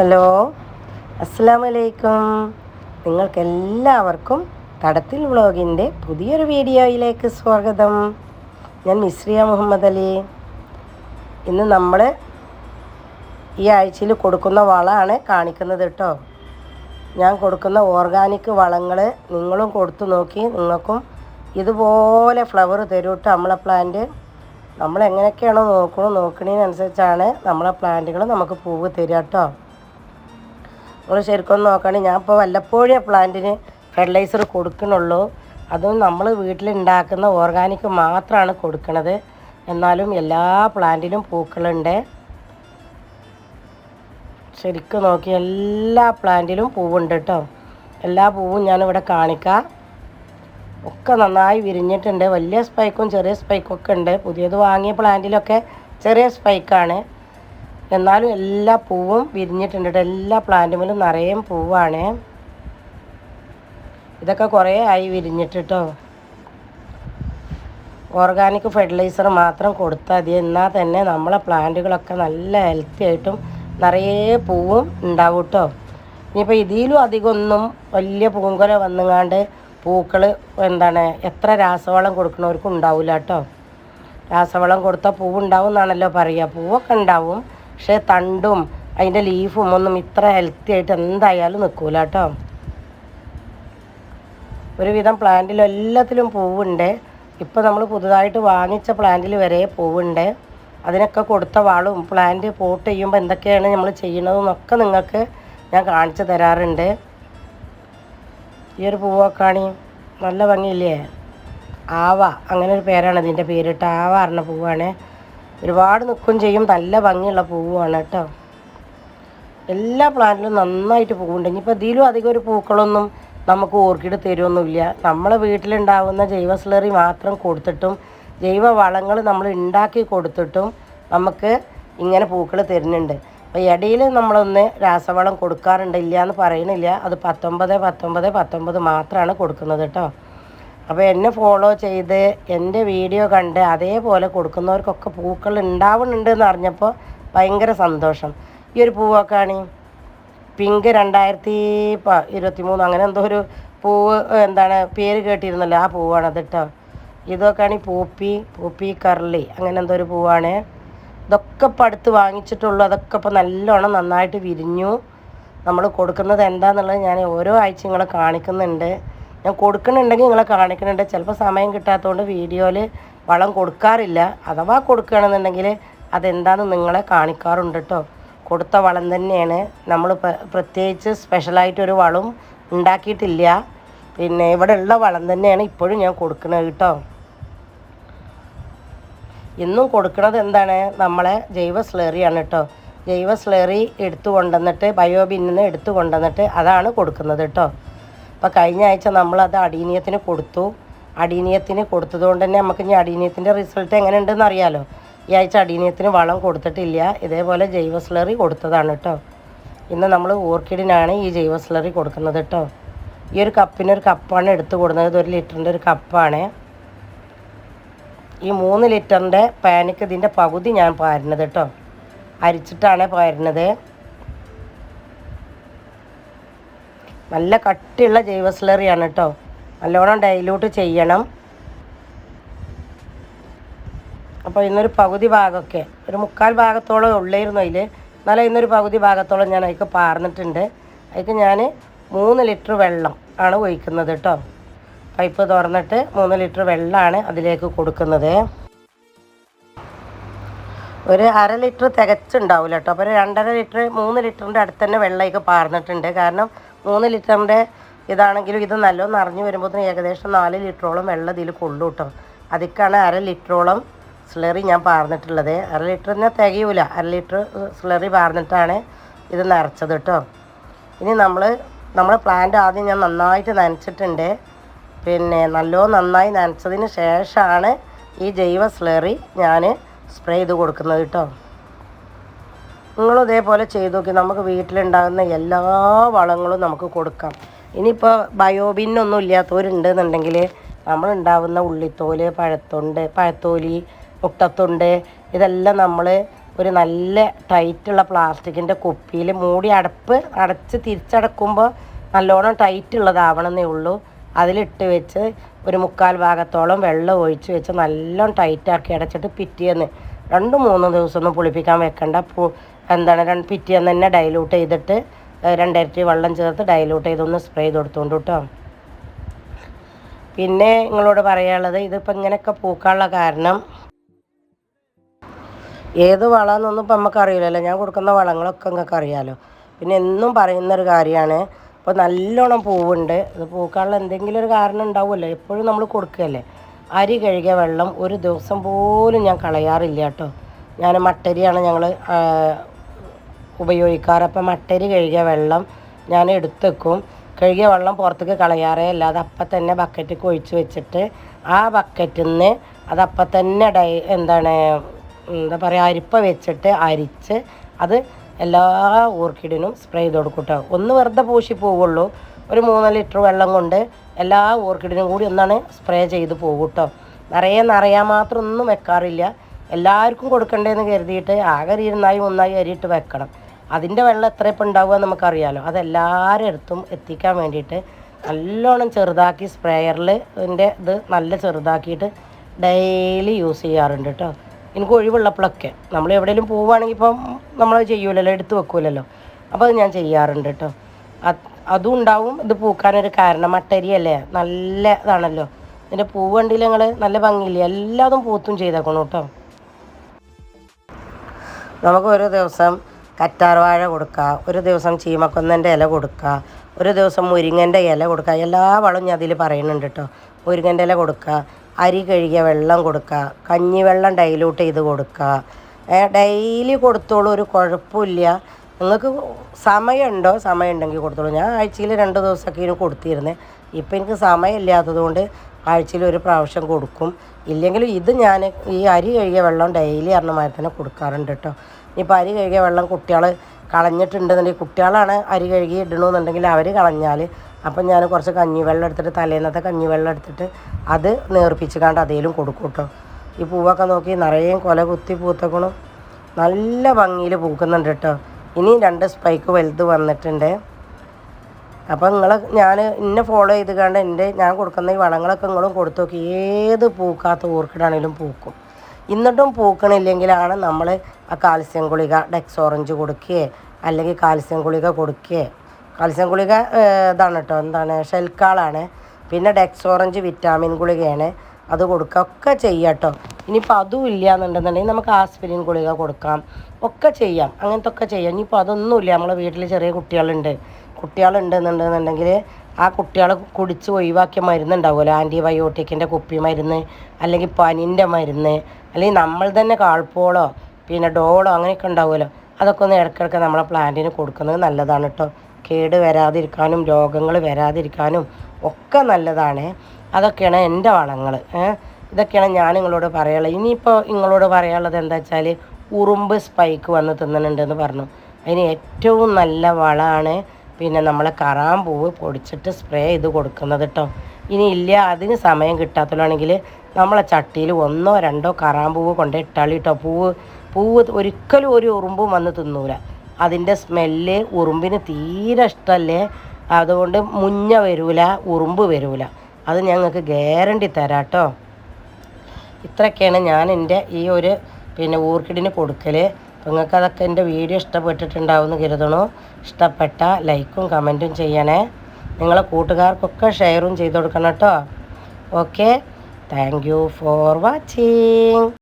Hello അസ്സാം വലൈക്കും നിങ്ങൾക്കെല്ലാവർക്കും തടത്തിൽ വ്ളോഗിന്റെ പുതിയൊരു വീഡിയോയിലേക്ക് സ്വാഗതം. ഞാൻ മിസ്രിയ മുഹമ്മദ് അലി. ഇന്ന് നമ്മൾ ഈ ആഴ്ചയിൽ കൊടുക്കുന്ന വളമാണ് കാണിക്കുന്നത് കേട്ടോ. ഞാൻ കൊടുക്കുന്ന ഓർഗാനിക് വളങ്ങൾ നിങ്ങളും കൊടുത്തു നോക്കി നിങ്ങൾക്കും ഇതുപോലെ ഫ്ലവർ തരും കേട്ടോ നമ്മളെ പ്ലാന്റ് നമ്മൾ എങ്ങനെയൊക്കെയാണോ നോക്കണോ നോക്കണതിനനുസരിച്ചാണ് നമ്മളെ പ്ലാന്റുകൾ നമുക്ക് പൂവ് തരിക കേട്ടോ നിങ്ങൾ ശരിക്കും നോക്കുകയാണെങ്കിൽ ഞാൻ ഇപ്പോൾ വല്ലപ്പോഴേ പ്ലാന്റിന് ഫെർട്ടിലൈസർ കൊടുക്കണുള്ളൂ. അതും നമ്മൾ വീട്ടിലുണ്ടാക്കുന്ന ഓർഗാനിക് മാത്രമാണ് കൊടുക്കണത്. എന്നാലും എല്ലാ പ്ലാന്റിനും പൂക്കളുണ്ട്. ശരിക്കും നോക്കി എല്ലാ പ്ലാന്റിലും പൂവുണ്ട് കേട്ടോ എല്ലാ പൂവും ഞാനിവിടെ കാണിക്കാം. ഒക്കെ നന്നായി വിരിഞ്ഞിട്ടുണ്ട്. വലിയ സ്പൈക്കും ചെറിയ സ്പൈക്കും ഒക്കെ ഉണ്ട്. പുതിയത് വാങ്ങിയ പ്ലാന്റിലൊക്കെ ചെറിയ സ്പൈക്കാണ് എന്നാലും എല്ലാ പൂവും വിരിഞ്ഞിട്ടുണ്ട് എല്ലാ പ്ലാന്റുമിലും നിറയെ പൂവാണ്. ഇതൊക്കെ കുറേ ആയി വിരിഞ്ഞിട്ടിട്ടോ ഓർഗാനിക് ഫെർട്ടിലൈസർ മാത്രം കൊടുത്താൽ മതി. എന്നാൽ തന്നെ നമ്മളെ പ്ലാന്റുകളൊക്കെ നല്ല ഹെൽത്തി ആയിട്ടും നിറയെ പൂവും ഉണ്ടാവും കേട്ടോ ഇനിയിപ്പോൾ ഇതിലും അധികമൊന്നും വലിയ പൂങ്കൊല വന്നുങ്ങാണ്ട് പൂക്കൾ എന്താണ് എത്ര രാസവളം കൊടുക്കണവർക്കും ഉണ്ടാവില്ല കേട്ടോ രാസവളം കൊടുത്താൽ പൂവുണ്ടാവും എന്നാണല്ലോ പറയുക പൂവൊക്കെ ഉണ്ടാവും. പക്ഷേ തണ്ടും അതിന്റെ ലീഫും ഒന്നും ഇത്ര ഹെൽത്തി ആയിട്ട് എന്തായാലും നിൽക്കൂല കേട്ടോ. ഒരുവിധം പ്ലാന്റിലും എല്ലാത്തിലും പൂവുണ്ട്. ഇപ്പോൾ നമ്മൾ പുതുതായിട്ട് വാങ്ങിച്ച പ്ലാന്റിൽ വരെ പൂവുണ്ട്. അതിനൊക്കെ കൊടുത്ത വാളും പ്ലാന്റ് പോട്ട് ചെയ്യുമ്പോൾ എന്തൊക്കെയാണ് നമ്മൾ ചെയ്യണതെന്നൊക്കെ നിങ്ങൾക്ക് ഞാൻ കാണിച്ചു തരാറുണ്ട്. ഈ ഒരു പൂവൊക്കെയാണ് നല്ല ഭംഗിയില്ലേ? ആവ അങ്ങനെ ഒരു പേരാണ് ഇതിന്റെ പേരിട്ട് ആവ പറഞ്ഞ പൂവാണ്. ഒരുപാട് നിൽക്കും ചെയ്യും. നല്ല ഭംഗിയുള്ള പൂവാണ് കേട്ടോ. എല്ലാ പ്ലാന്റിലും നന്നായിട്ട് പൂവുണ്ട്. ഇനിയിപ്പോൾ ഇതിലും അധികം ഒരു പൂക്കളൊന്നും നമുക്ക് ഓർക്കിഡ് തരുമൊന്നുമില്ല നമ്മളെ വീട്ടിലുണ്ടാവുന്ന ജൈവ സ്ലറി മാത്രം കൊടുത്തിട്ടും ജൈവ വളങ്ങൾ നമ്മൾ ഉണ്ടാക്കി കൊടുത്തിട്ടും നമുക്ക് ഇങ്ങനെ പൂക്കൾ തരുന്നുണ്ട്. അപ്പോൾ ഇടയിൽ നമ്മളൊന്ന് രാസവളം കൊടുക്കാറുണ്ട് ഇല്ല എന്ന് പറയുന്നില്ല. അത് പത്തൊമ്പത് പത്തൊമ്പത് പത്തൊമ്പത് മാത്രമാണ് കൊടുക്കുന്നത് കേട്ടോ. അപ്പോൾ എന്നെ ഫോളോ ചെയ്ത് എന്റെ വീഡിയോ കണ്ട് അതേപോലെ കൊടുക്കുന്നവർക്കൊക്കെ പൂക്കൾ ഉണ്ടാവുന്നുണ്ട് എന്ന് അറിഞ്ഞപ്പോൾ ഭയങ്കര സന്തോഷം. ഈ ഒരു പൂവൊക്കെയാണ് പിങ്ക് രണ്ടായിരത്തി പ ഇരുപത്തി മൂന്ന് അങ്ങനെ എന്തോ ഒരു പൂവ് എന്താണ് പേര് കേട്ടിരുന്നല്ലോ ആ പൂവാണ് കേട്ടോ ഇതൊക്കെയാണ് ഈ പൂപ്പി പൂപ്പി കർളി അങ്ങനെ എന്തോ ഒരു പൂവാണ്. ഇതൊക്കെ ഇപ്പം അടുത്ത് വാങ്ങിച്ചിട്ടുള്ളൂ. അതൊക്കെ ഇപ്പം നല്ലോണം നന്നായിട്ട് വിരിഞ്ഞു. നമ്മൾ കൊടുക്കുന്നത് എന്താണെന്നുള്ളത് ഞാൻ ഓരോ ആഴ്ച നിങ്ങളെ കാണിക്കുന്നുണ്ട്. ഞാൻ കൊടുക്കുന്നുണ്ടെങ്കിൽ നിങ്ങളെ കാണിക്കുന്നുണ്ട്. ചിലപ്പോൾ സമയം കിട്ടാത്തതുകൊണ്ട് വീഡിയോയിൽ വളം കൊടുക്കാറില്ല. അഥവാ കൊടുക്കുകയാണെന്നുണ്ടെങ്കിൽ അതെന്താണെന്ന് നിങ്ങളെ കാണിക്കാറുണ്ട് കേട്ടോ കൊടുത്ത വളം തന്നെയാണ്. നമ്മൾ പ്ര- പ്രത്യേകിച്ച് സ്പെഷ്യലായിട്ടൊരു വളം ഉണ്ടാക്കിയിട്ടില്ല. പിന്നെ ഇവിടെ ഉള്ള വളം തന്നെയാണ് ഇപ്പോഴും ഞാൻ കൊടുക്കുന്നത് കേട്ടോ ഇന്നും കൊടുക്കുന്നത് എന്താണ്? നമ്മളെ ജൈവ സ്ലേറിയാണ് കേട്ടോ ജൈവ സ്ലേറി എടുത്തു കൊണ്ടുവന്നിട്ട് ബയോബിന്നിൽ നിന്ന് എടുത്തു കൊണ്ടുവന്നിട്ട് അതാണ് കൊടുക്കുന്നത് കേട്ടോ അപ്പോൾ കഴിഞ്ഞ ആഴ്ച നമ്മളത് അടീനിയത്തിന് കൊടുത്തു. അടീനിയത്തിന് കൊടുത്തതുകൊണ്ട് തന്നെ നമുക്ക് ഇനി അടീനിയത്തിന്റെ റിസൾട്ട് എങ്ങനെ ഉണ്ടെന്ന് അറിയാലോ. ഈ ആഴ്ച അടീനിയത്തിന് വളം കൊടുത്തിട്ടില്ല. ഇതേപോലെ ജൈവ സ്ലറി കൊടുത്തതാണ് കേട്ടോ ഇന്ന് നമ്മൾ ഓർക്കിഡിനാണ് ഈ ജൈവ സ്ലറി കൊടുക്കുന്നത് കേട്ടോ ഈ ഒരു കപ്പിനൊരു കപ്പാണ് എടുത്തു കൊടുക്കുന്നത് ഒരു ലിറ്ററിന്റെ ഒരു കപ്പാണ് ഈ മൂന്ന് ലിറ്ററിന്റെ പാനിക്ക് ഇതിന്റെ പകുതി ഞാൻ പാരുന്നത് കേട്ടോ അരിച്ചിട്ടാണ് പാരുന്നത്. നല്ല കട്ടിയുള്ള ജൈവ സ്ലറിയാണ് കേട്ടോ നല്ലോണം ഡൈലൂട്ട് ചെയ്യണം. അപ്പോൾ ഇന്നൊരു പകുതി ഭാഗമൊക്കെ ഒരു മുക്കാൽ ഭാഗത്തോളം ഉള്ളായിരുന്നു അതിൽ എന്നാലും ഇന്നൊരു പകുതി ഭാഗത്തോളം ഞാൻ അതിക്ക് പാർന്നിട്ടുണ്ട്. അതിക്ക് ഞാൻ മൂന്ന് ലിറ്റർ വെള്ളം ആണ് ഒഴിക്കുന്നത് കേട്ടോ പൈപ്പ് തുറന്നിട്ട് മൂന്ന് ലിറ്റർ വെള്ളമാണ് അതിലേക്ക് കൊടുക്കുന്നത്. ഒരു അര ലിറ്റർ തികച്ചുണ്ടാവില്ല കേട്ടോ അപ്പോൾ ഒരു രണ്ടര ലിറ്റർ മൂന്ന് ലിറ്ററിന്റെ അടുത്ത് തന്നെ വെള്ളമൊക്കെ പാർന്നിട്ടുണ്ട്. കാരണം മൂന്ന് ലിറ്ററിന്റെ ഇതാണെങ്കിലും ഇത് നല്ലോണം നിറഞ്ഞു വരുമ്പോൾ ഏകദേശം നാല് ലിറ്ററോളം വെള്ളം ഇതിൽ കൊള്ളു കിട്ടും. അതിക്കാണ് അര ലിറ്ററോളം സ്ലറി ഞാൻ പാർന്നിട്ടുള്ളത്. അര ലിറ്ററിന് തികയൂല. അര ലിറ്റർ സ്ലറി പാർന്നിട്ടാണ് ഇത് നിറച്ചത് കേട്ടോ. ഇനി നമ്മൾ നമ്മുടെ പ്ലാന്റ് ആദ്യം ഞാൻ നന്നായിട്ട് നനച്ചിട്ടുണ്ട്. പിന്നെ നല്ലോ നന്നായി നനച്ചതിന് ശേഷമാണ് ഈ ജൈവ സ്ലറി ഞാൻ സ്പ്രേ ചെയ്ത് കൊടുക്കുന്നത് കേട്ടോ. നിങ്ങളും ഇതേപോലെ ചെയ്തു നോക്കി. നമുക്ക് വീട്ടിലുണ്ടാകുന്ന എല്ലാ വളങ്ങളും നമുക്ക് കൊടുക്കാം. ഇനിയിപ്പോൾ ബയോബിന്നൊന്നും ഇല്ലാത്തവരുണ്ടെന്നുണ്ടെങ്കിൽ നമ്മളുണ്ടാവുന്ന ഉള്ളിത്തോൽ പഴത്തൊണ്ട് പഴത്തോലി മുട്ടത്തൊണ്ട് ഇതെല്ലാം നമ്മൾ ഒരു നല്ല ടൈറ്റുള്ള പ്ലാസ്റ്റിക്കിന്റെ കുപ്പിയിൽ മൂടി അടപ്പ് അടച്ച് തിരിച്ചടക്കുമ്പോൾ നല്ലോണം ടൈറ്റ് ഉള്ളതാവണമെന്നേ ഉള്ളൂ. അതിലിട്ട് വെച്ച് ഒരു മുക്കാൽ ഭാഗത്തോളം വെള്ളം ഒഴിച്ച് വെച്ച് നല്ലോണം ടൈറ്റാക്കി അടച്ചിട്ട് പിറ്റേന്ന് രണ്ട് മൂന്ന് ദിവസം ഒന്നും പുളിപ്പിക്കാൻ വെക്കണ്ട. പു എന്താണ് രണ്ട് പിറ്റേന്ന് തന്നെ ഡൈലൂട്ട് ചെയ്തിട്ട് രണ്ടിരട്ടി വെള്ളം ചേർത്ത് ഡൈലൂട്ട് ചെയ്തൊന്ന് സ്പ്രേ ചെയ്ത് കൊടുത്തോണ്ട് കേട്ടോ പിന്നെ നിങ്ങളോട് പറയാനുള്ളത് ഇതിപ്പോൾ ഇങ്ങനെയൊക്കെ പൂക്കാനുള്ള കാരണം ഏത് വളമെന്നൊന്നും ഇപ്പം നമുക്ക് അറിയില്ലല്ലോ. ഞാൻ കൊടുക്കുന്ന വളങ്ങളൊക്കെ നിങ്ങൾക്ക് അറിയാമല്ലോ പിന്നെ എന്നും പറയുന്നൊരു കാര്യമാണ് ഇപ്പോൾ നല്ലോണം പൂവുണ്ട്. അത് പൂക്കാനുള്ള എന്തെങ്കിലും ഒരു കാരണം ഉണ്ടാവുമല്ലോ. എപ്പോഴും നമ്മൾ കൊടുക്കുകയല്ലേ അരി കഴുകിയ വെള്ളം ഒരു ദിവസം പോലും ഞാൻ കളയാറില്ല കേട്ടോ. ഞാൻ മട്ടരിയാണ് ഞങ്ങൾ ഉപയോഗിക്കാറ്. അപ്പം മട്ടരി കഴുകിയ വെള്ളം ഞാൻ എടുത്തേക്കും. കഴുകിയ വെള്ളം പുറത്തേക്ക് കളയാറേ അല്ല അത് അപ്പം തന്നെ ബക്കറ്റിൽ ഒഴിച്ച് വെച്ചിട്ട് ആ ബക്കറ്റിൽ നിന്ന് അതപ്പം തന്നെ ഡൈ എന്താണ് എന്താ പറയുക അരിപ്പ വെച്ചിട്ട് അരിച്ച് അത് എല്ലാ ഓർക്കിഡിനും സ്പ്രേ ചെയ്ത് കൊടുക്കും ഒന്ന് വെറുതെ പൂശി പോവുള്ളൂ. ഒരു മൂന്ന് ലിറ്റർ വെള്ളം കൊണ്ട് എല്ലാ ഓർക്കിഡിനും കൂടി ഒന്നാണ് സ്പ്രേ ചെയ്ത് പോകും നിറയെ നിറയാൻ മാത്രം ഒന്നും വെക്കാറില്ല. എല്ലാവർക്കും കൊടുക്കണ്ടേന്ന് കരുതിയിട്ട് ആകെ ഇരുന്നായി ഒന്നായി അരിയിട്ട് വെക്കണം. അതിന്റെ വെള്ളം എത്ര ഇപ്പം ഉണ്ടാവുക നമുക്കറിയാലോ. അതെല്ലാവരുടെ അടുത്തും എത്തിക്കാൻ വേണ്ടിയിട്ട് നല്ലോണം ചെറുതാക്കി സ്പ്രേയറിൽ ഇതിന്റെ ഇത് നല്ല ചെറുതാക്കിയിട്ട് ഡെയിലി യൂസ് ചെയ്യാറുണ്ട് കേട്ടോ എനിക്ക് ഒഴിവുള്ളപ്പോഴൊക്കെ നമ്മൾ എവിടെയെങ്കിലും പോവുകയാണെങ്കിൽ ഇപ്പം നമ്മൾ ചെയ്യൂലല്ലോ എടുത്ത് വെക്കൂലല്ലോ. അപ്പോൾ അത് ഞാൻ ചെയ്യാറുണ്ട് കേട്ടോ. അതും ഉണ്ടാവും. ഇത് പൂക്കാനൊരു കാരണം മട്ടരിയല്ലേ? നല്ല ഇതാണല്ലോ. ഇതിന്റെ പൂവ് കണ്ടില്ല ഞങ്ങൾ നല്ല ഭംഗിയില്ലേ? എല്ലാതും പൂത്തും ചെയ്തേക്കണം കേട്ടോ. നമുക്ക് ഒരു ദിവസം കറ്റാർവാഴ കൊടുക്കുക ഒരു ദിവസം ചീമക്കൊന്നന്റെ ഇല കൊടുക്കുക ഒരു ദിവസം മുരിങ്ങന്റെ ഇല കൊടുക്കുക. എല്ലാ വളവും ഞാൻ അതിൽ പറയുന്നുണ്ട് കേട്ടോ. മുരിങ്ങന്റെ ഇല കൊടുക്കുക. അരി കഴുകിയ വെള്ളം കൊടുക്കുക കഞ്ഞിവെള്ളം ഡൈലൂട്ട് ചെയ്ത് കൊടുക്കുക ഡെയിലി കൊടുത്തോളൂ ഒരു കുഴപ്പമില്ല. നിങ്ങൾക്ക് സമയമുണ്ടോ? സമയമുണ്ടെങ്കിൽ കൊടുത്തോളൂ. ഞാൻ ആഴ്ചയിൽ രണ്ട് ദിവസമൊക്കെ ഇതിന് കൊടുത്തിരുന്നത് ഇപ്പം എനിക്ക് സമയമില്ലാത്തതുകൊണ്ട് ആഴ്ചയിൽ ഒരു പ്രാവശ്യം കൊടുക്കും. ഇല്ലെങ്കിലും ഇത് ഞാൻ ഈ അരി കഴുകിയ വെള്ളം ഡെയിലി അറിഞ്ഞമാതിരി തന്നെ കൊടുക്കാറുണ്ട് കേട്ടോ. ഇനിയിപ്പോൾ അരി കഴുകിയ വെള്ളം കുട്ടികൾ കളഞ്ഞിട്ടുണ്ടെന്നുണ്ടെങ്കിൽ കുട്ടികളാണ് അരി കഴുകി ഇടണമെന്നുണ്ടെങ്കിൽ അവർ കളഞ്ഞാൽ അപ്പം ഞാൻ കുറച്ച് കഞ്ഞിവെള്ളം എടുത്തിട്ട് തലേന്നത്തെ കഞ്ഞിവെള്ളം എടുത്തിട്ട് അത് നേർപ്പിച്ച് കണ്ട് അതേലും കൊടുക്കും കേട്ടോ. ഈ പൂവൊക്കെ നോക്കി നിറയെ കൊല കുത്തി പൂത്തക്കണം. നല്ല ഭംഗിയിൽ പൂക്കുന്നുണ്ട് കേട്ടോ. ഇനിയും രണ്ട് സ്പൈക്ക് വലുത് വന്നിട്ടുണ്ട്. അപ്പം നിങ്ങൾ ഞാൻ എന്നെ ഫോളോ ചെയ്ത് കണ്ട് എന്റെ ഞാൻ കൊടുക്കുന്ന ഈ വളങ്ങളൊക്കെ നിങ്ങളും കൊടുത്തു നോക്കി ഏത് പൂക്കാത്ത ഓർക്കിഡാണെങ്കിലും പൂക്കും. എന്നിട്ടും പൂക്കണില്ലെങ്കിലാണ് നമ്മൾ ആ കാൽസ്യം ഗുളിക ഡെക്സ് ഓറഞ്ച് കൊടുക്കുകയോ അല്ലെങ്കിൽ കാൽസ്യം ഗുളിക കൊടുക്കുകയോ കാൽസ്യം ഗുളിക ഇതാണ് കേട്ടോ എന്താണ്? ഷെൽക്കാളാണ്. പിന്നെ ഡെക്സ് ഓറഞ്ച് വിറ്റാമിൻ ഗുളികയാണ്. അത് കൊടുക്കുക ഒക്കെ ചെയ്യാം കേട്ടോ ഇനിയിപ്പോൾ അതും ഇല്ല എന്നുണ്ടെന്നുണ്ടെങ്കിൽ നമുക്ക് ആസ്പിരിൻ ഗുളിക കൊടുക്കാം. ഒക്കെ ചെയ്യാം. അങ്ങനത്തെ ഒക്കെ ചെയ്യാം. ഇനിയിപ്പോൾ അതൊന്നുമില്ല. നമ്മളെ വീട്ടിൽ ചെറിയ കുട്ടികളുണ്ട്. കുട്ടികളുണ്ട് എന്നുണ്ടെന്നുണ്ടെങ്കിൽ ആ കുട്ടികളെ കുടിച്ച് ഒഴിവാക്കിയ മരുന്നുണ്ടാവുമല്ലോ. ആന്റിബയോട്ടിക്കിന്റെ കുപ്പി മരുന്ന് അല്ലെങ്കിൽ പനിന്റെ മരുന്ന് അല്ലെങ്കിൽ നമ്മൾ തന്നെ കാൾപ്പോളോ പിന്നെ ഡോളോ അങ്ങനെയൊക്കെ ഉണ്ടാവുമല്ലോ. അതൊക്കെ ഒന്ന് ഇടയ്ക്കിടയ്ക്ക് നമ്മളെ പ്ലാന്റിന് കൊടുക്കുന്നത് നല്ലതാണ് കേട്ടോ കേട് വരാതിരിക്കാനും രോഗങ്ങൾ വരാതിരിക്കാനും ഒക്കെ നല്ലതാണ്. അതൊക്കെയാണ് എന്റെ വളങ്ങൾ. ഇതൊക്കെയാണ് ഞാൻ നിങ്ങളോട് പറയാനുള്ളത്. ഇനിയിപ്പോൾ നിങ്ങളോട് പറയാനുള്ളത് എന്താ വെച്ചാൽ ഉറുമ്പ് സ്പൈക്ക് വന്ന് തിന്നുന്നുണ്ടെന്ന് പറഞ്ഞു. അതിന് ഏറ്റവും നല്ല വളമാണ് പിന്നെ നമ്മളെ കറാമ്പൂവ് പൊടിച്ചിട്ട് സ്പ്രേ ചെയ്ത് കൊടുക്കുന്നത് കേട്ടോ ഇനി ഇല്ല അതിന് സമയം കിട്ടാത്തതാണെങ്കിൽ നമ്മളെ ചട്ടിയിൽ ഒന്നോ രണ്ടോ കറാമ്പൂവ് കൊണ്ടേ ഇട്ടാളി കേട്ടോ പൂവ് പൂവ് ഒരിക്കലും ഒരു ഉറുമ്പും വന്ന് തിന്നൂല. അതിന്റെ സ്മെല്ല് ഉറുമ്പിന് തീരെ ഇഷ്ടമല്ലേ? അതുകൊണ്ട് മുഞ്ഞ വരൂല ഉറുമ്പ് വരൂല. അത് ഞങ്ങൾക്ക് ഗ്യാരണ്ടി തരാം കേട്ടോ. ഇത്രയൊക്കെയാണ് ഞാൻ എന്റെ ഈ ഒരു പിന്നെ ഓർക്കിഡിന് കൊടുക്കൽ നിങ്ങൾക്ക് അതൊക്കെ എന്റെ വീഡിയോ ഇഷ്ടപ്പെട്ടിട്ടുണ്ടാവുമെന്ന് കരുതണു. ഇഷ്ടപ്പെട്ട ലൈക്കും കമന്റും ചെയ്യണേ. നിങ്ങളെ കൂട്ടുകാർക്കൊക്കെ ഷെയറും ചെയ്ത് കൊടുക്കണം കേട്ടോ. Okay. Thank you for watching.